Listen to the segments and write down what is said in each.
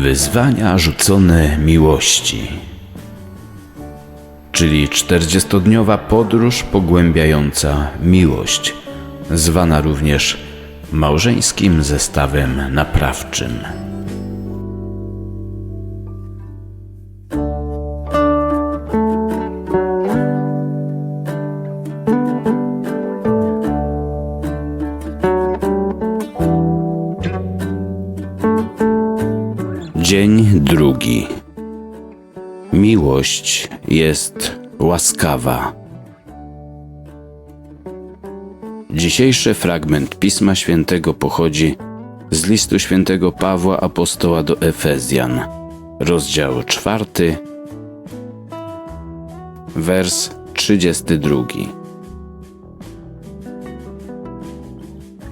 Wyzwania rzucone miłości. Czyli 40-dniowa podróż pogłębiająca miłość, zwana również małżeńskim zestawem naprawczym. Dzień drugi. Miłość jest łaskawa. Dzisiejszy fragment Pisma Świętego pochodzi z listu świętego Pawła apostoła do Efezjan, rozdział czwarty, wers 32.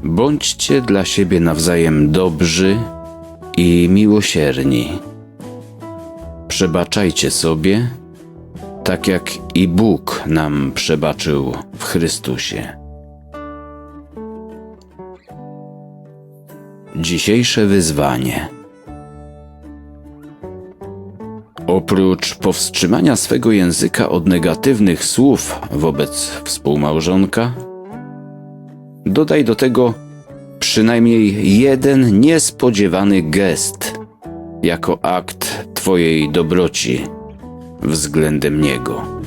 Bądźcie dla siebie nawzajem dobrzy i miłosierni. Przebaczajcie sobie, tak jak i Bóg nam przebaczył w Chrystusie. Dzisiejsze wyzwanie. Oprócz powstrzymania swego języka od negatywnych słów wobec współmałżonka, dodaj do tego przynajmniej jeden niespodziewany gest jako akt Twojej dobroci względem Niego.